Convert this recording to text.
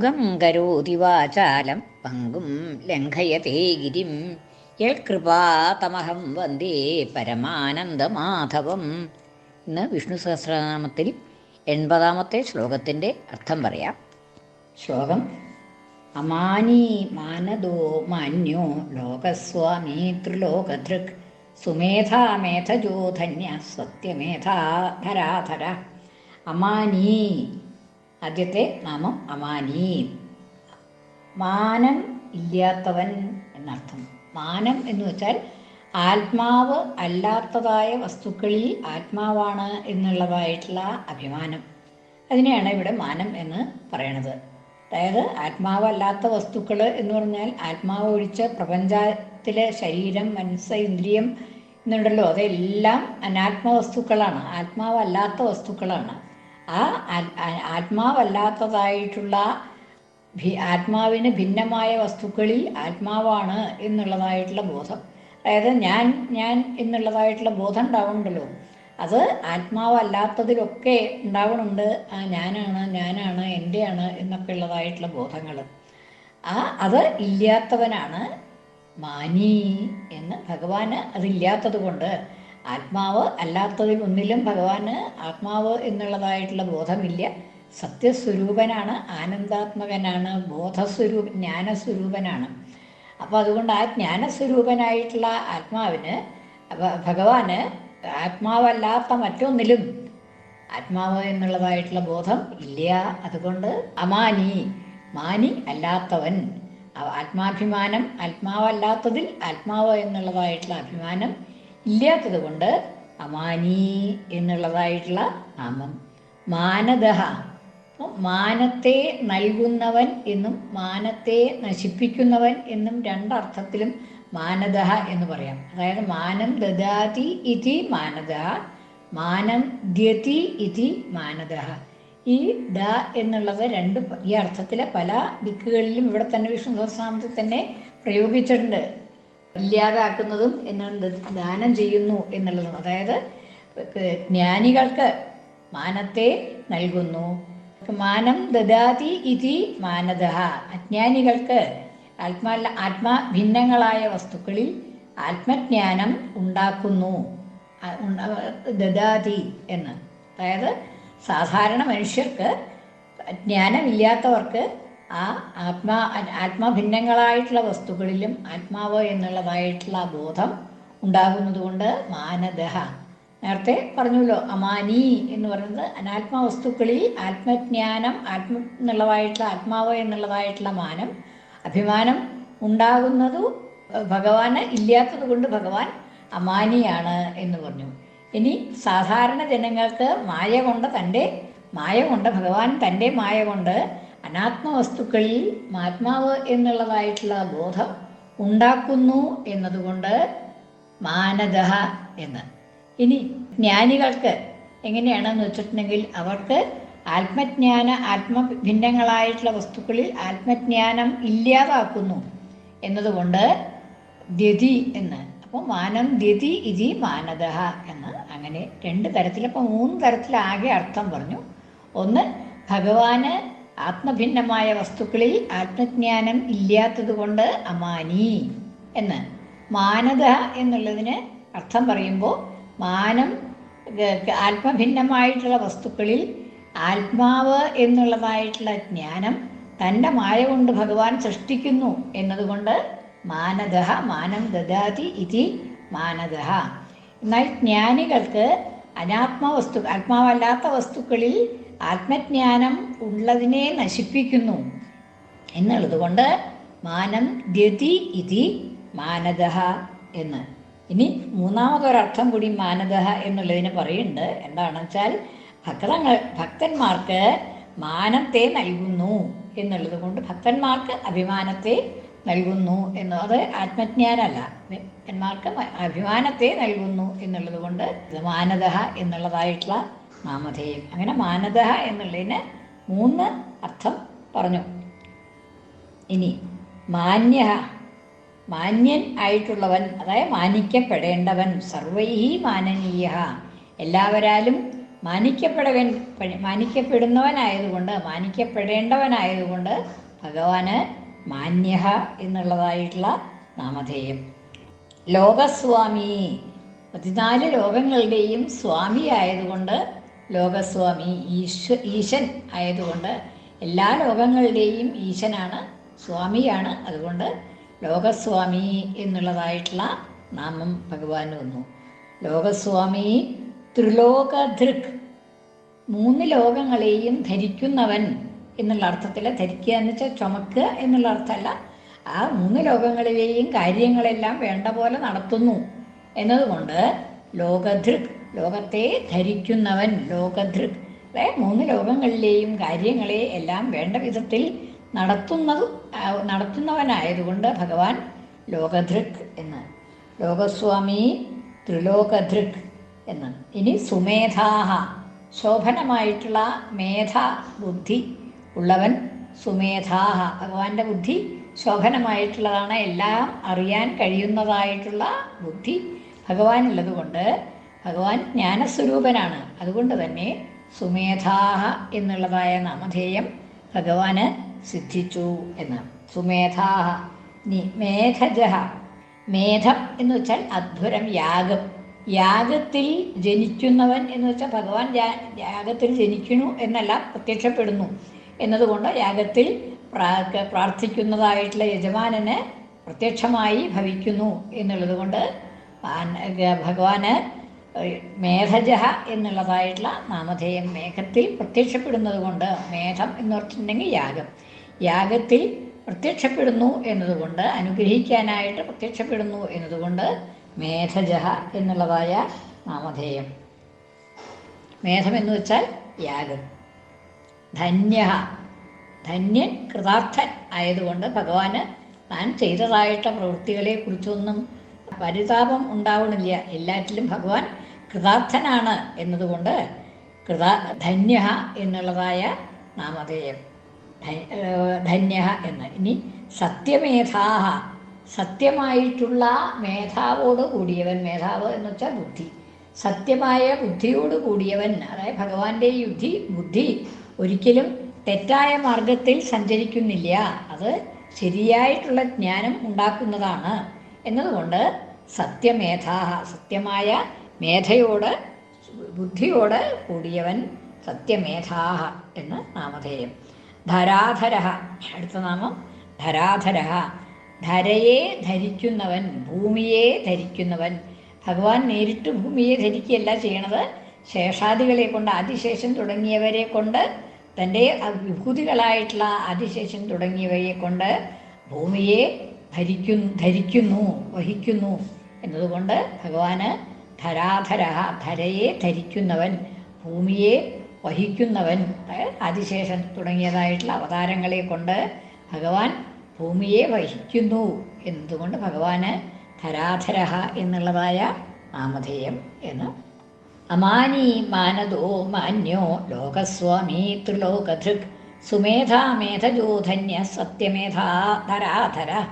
മൂകം കരോതി വാചാലം പങ്കും ലംഘയത്തെ ഗിരിം. യൽകൃപാതമഹം വന്ദേ പരമാനന്ദമാധവം. ഇന്ന് വിഷ്ണു സഹസ്രനാമത്തിൽ എൺപതാമത്തെ ശ്ലോകത്തിന്റെ അർത്ഥം പറയാം. ശ്ലോകം അമാനി മാനദോ മാന്യോ ലോകസ്വാമി ത്രിലോകധൃക്. സുമേധാ സത്യമേധാധരാധര അമാനീ ആദ്യത്തെ നാമം അമാനീ മാനം ഇല്ലാത്തവൻ എന്നർത്ഥം. മാനം എന്ന് വെച്ചാൽ ആത്മാവ് അല്ലാത്തതായ വസ്തുക്കളിൽ ആത്മാവാണ് എന്നുള്ളതായിട്ടുള്ള അഭിമാനം. അതിനെയാണ് ഇവിടെ മാനം എന്ന് പറയണത്. അതായത് ആത്മാവല്ലാത്ത വസ്തുക്കൾ എന്ന് പറഞ്ഞാൽ ആത്മാവ് ഒഴിച്ച് പ്രപഞ്ചത്തിലെ ശരീരം മനസ്സ് ഇന്ദ്രിയം എന്നുണ്ടല്ലോ അതെല്ലാം അനാത്മ വസ്തുക്കളാണ്. ആത്മാവല്ലാത്ത വസ്തുക്കളാണ്. ആ ആത്മാവല്ലാത്തതായിട്ടുള്ള ആത്മാവിന് ഭിന്നമായ വസ്തുക്കളിൽ ആത്മാവാണ് എന്നുള്ളതായിട്ടുള്ള ബോധം. അതായത് ഞാൻ ഞാൻ എന്നുള്ളതായിട്ടുള്ള ബോധം ഉണ്ടാവുന്നുണ്ടല്ലോ. അത് ആത്മാവല്ലാത്തതിലൊക്കെ ഉണ്ടാവണുണ്ട്. ആ ഞാനാണ് ഞാനാണ് എന്റെയാണ് എന്നൊക്കെ ഉള്ളതായിട്ടുള്ള ബോധങ്ങൾ. ആ അത് ഇല്ലാത്തവനാണ് മാനി എന്ന് ഭഗവാന് അതില്ലാത്തത് കൊണ്ട് ആത്മാവ് അല്ലാത്തതിൽ ഒന്നിലും ഭഗവാന് ആത്മാവ് എന്നുള്ളതായിട്ടുള്ള ബോധമില്ല. സത്യസ്വരൂപനാണ് ആനന്ദാത്മകനാണ് ബോധസ്വരൂപ ജ്ഞാനസ്വരൂപനാണ്. അപ്പോൾ അതുകൊണ്ട് ആ ജ്ഞാനസ്വരൂപനായിട്ടുള്ള ആത്മാവിന് ഭഗവാന് ആത്മാവല്ലാത്ത മറ്റൊന്നിലും ആത്മാവ് എന്നുള്ളതായിട്ടുള്ള ബോധം ഇല്ല. അതുകൊണ്ട് അമാനി മാനി അല്ലാത്തവൻ. ആത്മാഭിമാനം ആത്മാവല്ലാത്തതിൽ ആത്മാവ് എന്നുള്ളതായിട്ടുള്ള അഭിമാനം ഇല്ലാത്തത് കൊണ്ട് അമാനി എന്നുള്ളതായിട്ടുള്ള നാമം. മാനദഹ. മാനത്തെ നൽകുന്നവൻ എന്നും മാനത്തെ നശിപ്പിക്കുന്നവൻ എന്നും രണ്ടർത്ഥത്തിലും മാനദഹ എന്ന് പറയാം. അതായത് മാനം ദദാതി ഇതി മാനദഹ മാനം ദ്യതി ഇതി മാനദഹ. ഈ ദ എന്നുള്ളത് രണ്ട് ഈ അർത്ഥത്തിലെ പല ദിക്കുകളിലും ഇവിടെ തന്നെ വിഷ്ണു സഹസ്രനാമത്തിൽ തന്നെ പ്രയോഗിച്ചിട്ടുണ്ട്. ഇല്ലാതാക്കുന്നതും എന്നുള്ളത് ദാനം ചെയ്യുന്നു എന്നുള്ളതും. അതായത് ജ്ഞാനികൾക്ക് മാനത്തെ നൽകുന്നു. മാനം ദദാതി ഇതി മാനദ അജ്ഞാനികൾക്ക് ആത്മാ ആത്മാ ഭിന്നങ്ങളായ വസ്തുക്കളിൽ ആത്മജ്ഞാനം ഉണ്ടാക്കുന്നു. ദദാതി എന്ന്. അതായത് സാധാരണ മനുഷ്യർക്ക് ജ്ഞാനമില്ലാത്തവർക്ക് ആ ആത്മാ ആത്മഭിന്നങ്ങളായിട്ടുള്ള വസ്തുക്കളിലും ആത്മാവ് എന്നുള്ളതായിട്ടുള്ള ബോധം ഉണ്ടാകുന്നതുകൊണ്ട് മാനദഹ. നേരത്തെ പറഞ്ഞല്ലോ അമാനി എന്ന് പറയുന്നത് അനാത്മ വസ്തുക്കളിൽ ആത്മജ്ഞാനം ആത്മ എന്നുള്ളതായിട്ടുള്ള ആത്മാവ് എന്നുള്ളതായിട്ടുള്ള മാനം അഭിമാനം ഉണ്ടാകുന്നത് ഭഗവാന് ഇല്ലാത്തത് കൊണ്ട് ഭഗവാൻ അമാനിയാണ് എന്ന് പറഞ്ഞു. ഇനി സാധാരണ ജനങ്ങൾക്ക് മായ കൊണ്ട് തന്റെ മായ കൊണ്ട് ഭഗവാൻ തന്റെ മായ കൊണ്ട് അനാത്മ വസ്തുക്കളിൽ ആത്മാവ് എന്നുള്ളതായിട്ടുള്ള ബോധം ഉണ്ടാക്കുന്നു എന്നതുകൊണ്ട് മാനദഹ എന്ന്. ഇനി ജ്ഞാനികൾക്ക് എങ്ങനെയാണെന്ന് വെച്ചിട്ടുണ്ടെങ്കിൽ അവർക്ക് ആത്മജ്ഞാന ആത്മഭിന്നങ്ങളായിട്ടുള്ള വസ്തുക്കളിൽ ആത്മജ്ഞാനം ഇല്ലാതാക്കുന്നു എന്നതുകൊണ്ട് ദ്യതി എന്ന്. അപ്പോൾ മാനം ദ്യതി ഇതി മാനദ എന്ന്. അങ്ങനെ രണ്ട് തരത്തിൽ അപ്പോൾ മൂന്ന് തരത്തിലാകെ അർത്ഥം പറഞ്ഞു. ഒന്ന് ഭഗവാന് ആത്മഭിന്നമായ വസ്തുക്കളിൽ ആത്മജ്ഞാനം ഇല്ലാത്തതുകൊണ്ട് അമാനി എന്ന്. മാനത എന്നുള്ളതിന് അർത്ഥം പറയുമ്പോൾ മാനം ആത്മഭിന്നമായിട്ടുള്ള വസ്തുക്കളിൽ ആത്മാവ് എന്നുള്ളതായിട്ടുള്ള ജ്ഞാനം തന്റെ മായ കൊണ്ട് ഭഗവാൻ സൃഷ്ടിക്കുന്നു എന്നതുകൊണ്ട് മാനദഹ മാനം ദദാതി ഇതി മാനദഹ എന്നാൽ ജ്ഞാനികൾക്ക് അനാത്മ വസ്തു ആത്മാവല്ലാത്ത വസ്തുക്കളിൽ ആത്മജ്ഞാനം ഉള്ളതിനെ നശിപ്പിക്കുന്നു. എന്നുള്ളത് കൊണ്ട് മാനം ഗതി ഇതി മാനദഹ എന്ന്. ഇനി മൂന്നാമതൊരർത്ഥം കൂടി മാനദഹ എന്നുള്ളതിന് പറയുന്നുണ്ട്. എന്താണെന്ന് വെച്ചാൽ ഭക്തങ്ങൾ ഭക്തന്മാർക്ക് മാനത്തെ നൽകുന്നു എന്നുള്ളത് കൊണ്ട് ഭക്തന്മാർക്ക് അഭിമാനത്തെ നൽകുന്നു എന്ന്. അത് ആത്മജ്ഞാനമല്ല ഭക്തന്മാർക്ക് അഭിമാനത്തെ നൽകുന്നു എന്നുള്ളത് കൊണ്ട് മാനദഹ എന്നുള്ളതായിട്ടുള്ള നാമധേയം അങ്ങനെ മാനത എന്നുള്ളതിന് മൂന്ന് അർത്ഥം പറഞ്ഞു. ഇനി മാന്യ മാന്യൻ ആയിട്ടുള്ളവൻ അതായത് മാനിക്കപ്പെടേണ്ടവൻ സർവൈഹി മാനനീയ എല്ലാവരാലും മാനിക്കപ്പെടവൻ മാനിക്കപ്പെടുന്നവനായതുകൊണ്ട് മാനിക്കപ്പെടേണ്ടവനായതുകൊണ്ട് ഭഗവാന് മാന്യ എന്നുള്ളതായിട്ടുള്ള നാമധേയം. ലോകസ്വാമി. പതിനാല് ലോകങ്ങളുടെയും സ്വാമി ആയതുകൊണ്ട് ലോകസ്വാമി ഈശ്വ ഈശൻ ആയതുകൊണ്ട് എല്ലാ ലോകങ്ങളുടെയും ഈശനാണ് സ്വാമിയാണ്. അതുകൊണ്ട് ലോകസ്വാമി എന്നുള്ളതായിട്ടുള്ള നാമം ഭഗവാൻ വന്നു. ലോകസ്വാമി ത്രിലോകധൃക് മൂന്ന് ലോകങ്ങളെയും ധരിക്കുന്നവൻ എന്നുള്ള അർത്ഥത്തിൽ ധരിക്കുക എന്ന് വെച്ചാൽ ചുമക്കുക എന്നുള്ള അർത്ഥമല്ല. ആ മൂന്ന് ലോകങ്ങളിലെയും കാര്യങ്ങളെല്ലാം വേണ്ട പോലെ നടത്തുന്നു. എന്നതുകൊണ്ട് ലോകധൃക് ലോകത്തെ ധരിക്കുന്നവൻ അല്ലെ മൂന്ന് ലോകങ്ങളിലെയും കാര്യങ്ങളെ എല്ലാം വേണ്ട വിധത്തിൽ നടത്തുന്നത് നടത്തുന്നവനായതുകൊണ്ട് ഭഗവാൻ ലോകധൃക് എന്ന്. ലോകസ്വാമി ത്രിലോകധൃക് എന്ന്. ഇനി സുമേധാഹ. ശോഭനമായിട്ടുള്ള മേധ ബുദ്ധി ഉള്ളവൻ സുമേധാഹ. ഭഗവാന്റെ ബുദ്ധി ശോഭനമായിട്ടുള്ളതാണ്. എല്ലാം അറിയാൻ കഴിയുന്നതായിട്ടുള്ള ബുദ്ധി ഭഗവാനുള്ളത് കൊണ്ട് ഭഗവാൻ ജ്ഞാനസ്വരൂപനാണ്. അതുകൊണ്ട് തന്നെ സുമേധാഹ എന്നുള്ളതായ നാമധേയം ഭഗവാന് സിദ്ധിച്ചു എന്നാണ്. സുമേധാഹ നി മേധജഹ. മേധം എന്ന് വെച്ചാൽ അധ്വരം യാഗം. യാഗത്തിൽ ജനിക്കുന്നവൻ എന്ന് വെച്ചാൽ ഭഗവാൻ യാഗത്തിൽ ജനിക്കുന്നു എന്നല്ല പ്രത്യക്ഷപ്പെടുന്നു. എന്നതുകൊണ്ട് യാഗത്തിൽ പ്രാർത്ഥിക്കുന്നതായിട്ടുള്ള യജമാനന് പ്രത്യക്ഷമായി ഭവിക്കുന്നു എന്നുള്ളത് കൊണ്ട് ഭഗവാന് മേധജഹ എന്നുള്ളതായിട്ടുള്ള നാമധേയം മേഘത്തിൽ പ്രത്യക്ഷപ്പെടുന്നത് കൊണ്ട് മേഘം എന്ന് പറഞ്ഞിട്ടുണ്ടെങ്കിൽ യാഗം. യാഗത്തിൽ പ്രത്യക്ഷപ്പെടുന്നു എന്നതുകൊണ്ട് അനുഗ്രഹിക്കാനായിട്ട് പ്രത്യക്ഷപ്പെടുന്നു എന്നതുകൊണ്ട് മേധജഹ എന്നുള്ളതായ നാമധേയം. മേധം എന്ന് വെച്ചാൽ യാഗം. ധന്യ. ധന്യൻ കൃതാർത്ഥൻ ആയതുകൊണ്ട് ഭഗവാന് താൻ ചെയ്തതായിട്ട് പ്രവൃത്തികളെ കുറിച്ചൊന്നും പരിതാപം ഉണ്ടാവണില്ല. എല്ലാറ്റിലും ഭഗവാൻ കൃതാർത്ഥനാണ് എന്നതുകൊണ്ട് കൃത ധന്യ എന്നുള്ളതായ നാമധേയം. ധന്യ എന്ന്. ഇനി സത്യമേധാഹ. സത്യമായിട്ടുള്ള മേധാവോട് കൂടിയവൻ മേധാവ് എന്ന് വെച്ചാൽ ബുദ്ധി. സത്യമായ ബുദ്ധിയോട് കൂടിയവൻ അതായത് ഭഗവാന്റെ യുദ്ധി ബുദ്ധി ഒരിക്കലും തെറ്റായ മാർഗത്തിൽ സഞ്ചരിക്കുന്നില്ല. അത് ശരിയായിട്ടുള്ള ജ്ഞാനം ഉണ്ടാക്കുന്നതാണ്. എന്നതുകൊണ്ട് സത്യമേധാഹ സത്യമായ മേധയോട് ബുദ്ധിയോട് കൂടിയവൻ സത്യമേധാഹ എന്ന് നാമധേയം. ധരാധര അടുത്ത നാമം ധരാധര ധരയെ ധരിക്കുന്നവൻ ഭൂമിയെ ധരിക്കുന്നവൻ. ഭഗവാൻ നേരിട്ട് ഭൂമിയെ ധരിക്കുകയല്ല ചെയ്യണത്. ശേഷാദികളെ കൊണ്ട് അതിശേഷം തുടങ്ങിയവരെ കൊണ്ട് തന്റെ വിഭൂതികളായിട്ടുള്ള അതിശേഷം തുടങ്ങിയവയെ കൊണ്ട് ഭൂമിയെ ധരിക്കുന്നു ധരിക്കുന്നു വഹിക്കുന്നു എന്നതുകൊണ്ട് ഭഗവാന് ധരാധര ധരയെ ധരിക്കുന്നവൻ ഭൂമിയെ വഹിക്കുന്നവൻ ആദിശേഷൻ തുടങ്ങിയതായിട്ടുള്ള അവതാരങ്ങളെ കൊണ്ട് ഭഗവാൻ ഭൂമിയെ വഹിക്കുന്നു. എന്നതുകൊണ്ട് ഭഗവാന് ധരാധര എന്നുള്ളതായ നാമധേയം എന്ന്. അമാനി മാനദോ മാന്യോ ലോകസ്വാമി ത്രിലോകധൃക് സുമേധാമേധജോധന്യ സത്യമേധാധരാധര സത്യമേധാ ധരാധര.